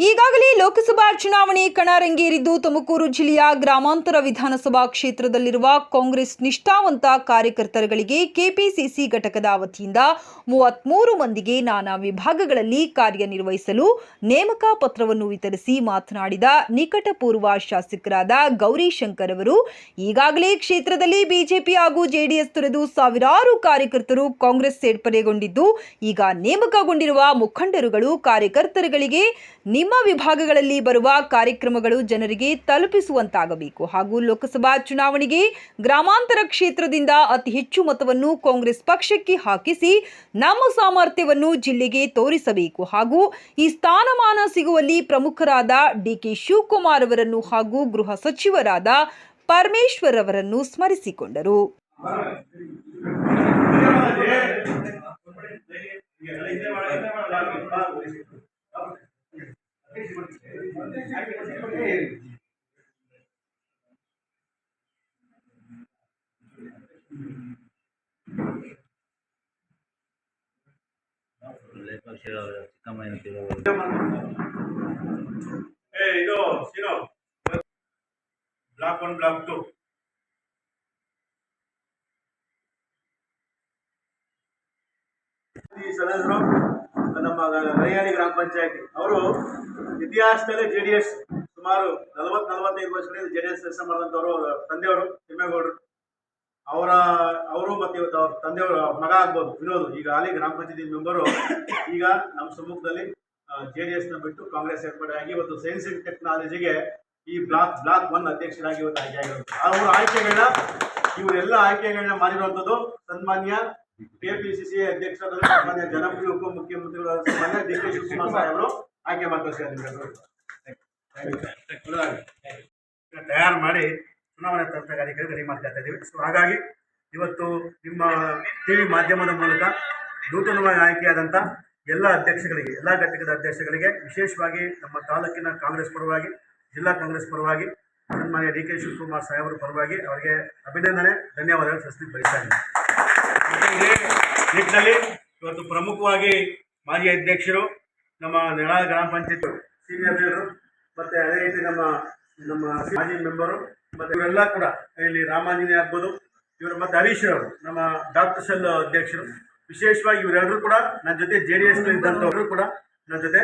ಈಗಾಗಲೇ ಲೋಕಸಭಾ ಚುನಾವಣೆ ಕಣರಂಗೇರಿದ್ದು ತುಮಕೂರು ಜಿಲ್ಲೆಯ ಗ್ರಾಮಾಂತರ ವಿಧಾನಸಭಾ ಕ್ಷೇತ್ರದಲ್ಲಿರುವ ಕಾಂಗ್ರೆಸ್ ನಿಷ್ಠಾವಂತ ಕಾರ್ಯಕರ್ತರುಗಳಿಗೆ ಕೆಪಿಸಿಸಿ ಘಟಕದ ವತಿಯಿಂದ ಮೂವತ್ಮೂರು ಮಂದಿಗೆ ನಾನಾ ವಿಭಾಗಗಳಲ್ಲಿ ಕಾರ್ಯನಿರ್ವಹಿಸಲು ನೇಮಕ ಪತ್ರವನ್ನು ವಿತರಿಸಿ ಮಾತನಾಡಿದ ನಿಕಟಪೂರ್ವ ಶಾಸಕರಾದ ಗೌರಿಶಂಕರ್ ಅವರು, ಈಗಾಗಲೇ ಕ್ಷೇತ್ರದಲ್ಲಿ ಬಿಜೆಪಿ ಹಾಗೂ ಜೆಡಿಎಸ್ ತೊರೆದು ಸಾವಿರಾರು ಕಾರ್ಯಕರ್ತರು ಕಾಂಗ್ರೆಸ್ ಸೇರ್ಪಡೆಗೊಂಡಿದ್ದು, ಈಗ ನೇಮಕಗೊಂಡಿರುವ ಮುಖಂಡರುಗಳು ಕಾರ್ಯಕರ್ತರುಗಳಿಗೆ ವಿಭಾಗಗಳಲ್ಲಿ ಬರುವ ಕಾರ್ಯಕ್ರಮಗಳು ಜನರಿಗೆ ತಲುಪಿಸುವಂತಾಗಬೇಕು ಹಾಗೂ ಲೋಕಸಭಾ ಚುನಾವಣೆಗೆ ಗ್ರಾಮಾಂತರ ಕ್ಷೇತ್ರದಿಂದ ಅತಿ ಹೆಚ್ಚು ಮತವನ್ನು ಕಾಂಗ್ರೆಸ್ ಪಕ್ಷಕ್ಕೆ ಹಾಕಿಸಿ ನಮ್ಮ ಸಾಮರ್ಥ್ಯವನ್ನು ಜಿಲ್ಲೆಗೆ ತೋರಿಸಬೇಕು ಹಾಗೂ ಈ ಸ್ಥಾನಮಾನ ಸಿಗುವಲ್ಲಿ ಪ್ರಮುಖರಾದ ಡಿಕೆ ಶಿವಕುಮಾರ್ ಅವರನ್ನು ಹಾಗೂ ಗೃಹ ಸಚಿವರಾದ ಪರಮೇಶ್ವರ್ ಅವರನ್ನು ಸ್ಮರಿಸಿಕೊಂಡರು. ಚಿಕ್ಕಮ್ಮನ ಇದು ಬ್ಲಾಕ್ ಒನ್ ಬ್ಲಾಕ್ ಟು ಸದಸ್ಯರು ನಮ್ಮ ಹರಿಯಾಣಿ ಗ್ರಾಮ ಪಂಚಾಯತಿ. ಅವರು ಇತಿಹಾಸದಲ್ಲೇ ಜೆ ಡಿ ಎಸ್ ಸುಮಾರು ನಲವತ್ತು ನಲವತ್ತೈದು ವರ್ಷಗಳಿಂದ ಜೆ ಡಿ ಎಸ್ ಕೆಲಸ ಮಾಡಿದಂಥವ್ರು ಅವರ ತಂದೆಯವರು ತಿಮ್ಮೇಗೌಡರು. ಅವರ, ಅವರು ಮತ್ತೆ ಇವತ್ತು ಅವ್ರ ತಂದೆಯವರ ಮಗ ಆಗ್ಬೋದು, ವಿನೋದ್. ಈಗ ಅಲ್ಲಿ ಗ್ರಾಮ ಪಂಚಾಯತಿ ಮೆಂಬರು, ಈಗ ನಮ್ಮ ಸಮ್ಮುಖದಲ್ಲಿ ಜೆ ಡಿ ಎಸ್ನ ಬಿಟ್ಟು ಕಾಂಗ್ರೆಸ್ ಸೇರ್ಪಡೆ ಆಗಿ ಇವತ್ತು ಸೈನ್ಸ್ ಅಂಡ್ ಟೆಕ್ನಾಲಜಿಗೆ ಈ ಬ್ಲಾಕ್ ಬ್ಲಾಕ್ ಒನ್ ಅಧ್ಯಕ್ಷರಾಗಿ ಇವತ್ತು ಆಯ್ಕೆ ಆಗಿರುತ್ತೆ ಅವರ ಆಯ್ಕೆಗಳನ್ನ, ಇವರೆಲ್ಲ ಆಯ್ಕೆಗಳನ್ನ ಮಾಡಿರುವಂಥದ್ದು ಸನ್ಮಾನ್ಯ ಕೆಪಿಸಿಸಿ ಅಧ್ಯಕ್ಷರಾದ ಸನ್ಮಾನ್ಯ ಜನಪ್ರಿಯ ಉಪಮುಖ್ಯಮಂತ್ರಿಗಳಾದ ಸನ್ಮಾನ್ಯ ಡಿ ಕೆ ಶಿವಕುಮಾರ್ ಸಾಹೇಬರು ಆಯ್ಕೆ ಮಾಡ್ತಾರೆ ತಯಾರು ಮಾಡಿ ಚುನಾವಣೆ ತಂತ್ರಗಾರಿಕೆಗೆ ಕರೆ ಮಾಡ್ತಾ ಇದ್ದೀವಿ. ಸೊ ಹಾಗಾಗಿ ಇವತ್ತು ನಿಮ್ಮ ಟಿ ವಿ ಮಾಧ್ಯಮದ ಮೂಲಕ ನೂತನವಾಗಿ ಆಯ್ಕೆಯಾದಂಥ ಎಲ್ಲ ಅಧ್ಯಕ್ಷಗಳಿಗೆ ಎಲ್ಲ ಘಟಕದ ಅಧ್ಯಕ್ಷಗಳಿಗೆ ವಿಶೇಷವಾಗಿ ನಮ್ಮ ತಾಲೂಕಿನ ಕಾಂಗ್ರೆಸ್ ಪರವಾಗಿ ಜಿಲ್ಲಾ ಕಾಂಗ್ರೆಸ್ ಪರವಾಗಿ ಸನ್ಮಾನ್ಯ ಡಿ ಕೆ ಶಿವಕುಮಾರ್ ಸಾಹೇಬರ ಪರವಾಗಿ ಅವರಿಗೆ ಅಭಿನಂದನೆ ಧನ್ಯವಾದಗಳು ಸಲ್ಲಿಸಲಿಕ್ಕೆ ಬಯಸ್ತಾ ಇದ್ದೀನಿ. ನಿಟ್ಟಿನಲ್ಲಿ ಇವತ್ತು ಪ್ರಮುಖವಾಗಿ ಮಾಜಿ ಅಧ್ಯಕ್ಷರು ನಮ್ಮ ನೆಲ ಗ್ರಾಮ ಪಂಚಾಯತ್ ಸೀನಿಯರ್ ಲೀಡರು ಮತ್ತು ಅದೇ ರೀತಿ ನಮ್ಮ ನಮ್ಮ ಮಾಜಿ ಮೆಂಬರು ಮತ್ತು ಇವರೆಲ್ಲ ಕೂಡ ಇಲ್ಲಿ ರಾಮಾಂಜನೇ ಆಗ್ಬೋದು. ಇವರು ಮತ್ತೆ ಹರೀಶ್ ಅವರು ನಮ್ಮ ಡಾಕ್ಟರ್ ಸೆಲ್ ಅಧ್ಯಕ್ಷರು. ವಿಶೇಷವಾಗಿ ಇವರೆಲ್ಲರೂ ಕೂಡ ನನ್ನ ಜೊತೆ ಜೆ ಡಿ ಎಸ್ ಇದ್ದಂಥವರು ಕೂಡ ನನ್ನ ಜೊತೆ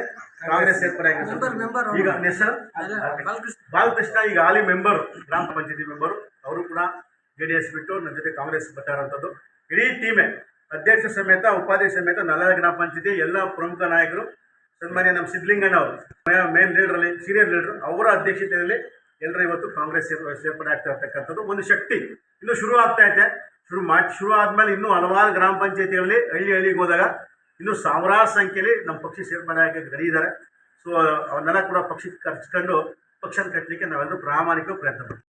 ಕಾಂಗ್ರೆಸ್ ಸೇರ್ಪಡೆ ಆಗಿರ್ತಾರೆ ಈಗ ಹೆಸರು ಬಾಲಕೃಷ್ಣ. ಈಗ ಹಾಲಿ ಮೆಂಬರ್ ಗ್ರಾಮ ಪಂಚಾಯತಿ ಮೆಂಬರು ಅವರು ಕೂಡ ಜೆ ಡಿ ಎಸ್ ಬಿಟ್ಟು ನನ್ನ ಜೊತೆ ಕಾಂಗ್ರೆಸ್ ಬರ್ತಾ ಇರೋಂಥದ್ದು. ಇಡೀ ಟೀಮೇ ಅಧ್ಯಕ್ಷ ಸಮೇತ ಉಪಾಧ್ಯಕ್ಷ ಸಮೇತ ನಲ್ಲದ ಗ್ರಾಮ ಪಂಚಾಯತಿ ಎಲ್ಲ ಪ್ರಮುಖ ನಾಯಕರು. ಸನ್ಮಾನ್ಯ ನಮ್ಮ ಸಿದ್ಲಿಂಗಣ್ಣ ಅವರು ಮೇನ್ ಲೀಡರಲ್ಲಿ ಸೀನಿಯರ್ ಲೀಡರ್ ಅವರ ಅಧ್ಯಕ್ಷತೆಯಲ್ಲಿ ಎಲ್ಲರೂ ಇವತ್ತು ಕಾಂಗ್ರೆಸ್ ಸೇರ್ ಸೇರ್ಪಡೆ ಆಗ್ತಾ ಇರ್ತಕ್ಕಂಥದ್ದು ಒಂದು ಶಕ್ತಿ. ಇನ್ನು ಶುರು ಆಗ್ತಾ ಇದೆ ಶುರು ಮಾಡಿ, ಶುರು ಆದಮೇಲೆ ಇನ್ನೂ ಹಲವಾರು ಗ್ರಾಮ ಪಂಚಾಯತಿಗಳಲ್ಲಿ ಹಳ್ಳಿ ಹಳ್ಳಿಗೆ ಹೋದಾಗ ಇನ್ನೂ ಸಾವಿರಾರು ಸಂಖ್ಯೆಯಲ್ಲಿ ನಮ್ಮ ಪಕ್ಷ ಸೇರ್ಪಡೆ ಆಗಿ ಗಡಿ ಇದ್ದಾರೆ. ಸೊ ಅವನ್ನೆಲ್ಲ ಕೂಡ ಪಕ್ಷಕ್ಕೆ ಕರ್ಚ್ಕೊಂಡು ಪಕ್ಷನ ಕಟ್ಟಲಿಕ್ಕೆ ನಾವೆಲ್ಲರೂ ಪ್ರಾಮಾಣಿಕ ಪ್ರಯತ್ನ ಪಡ್ತೀವಿ.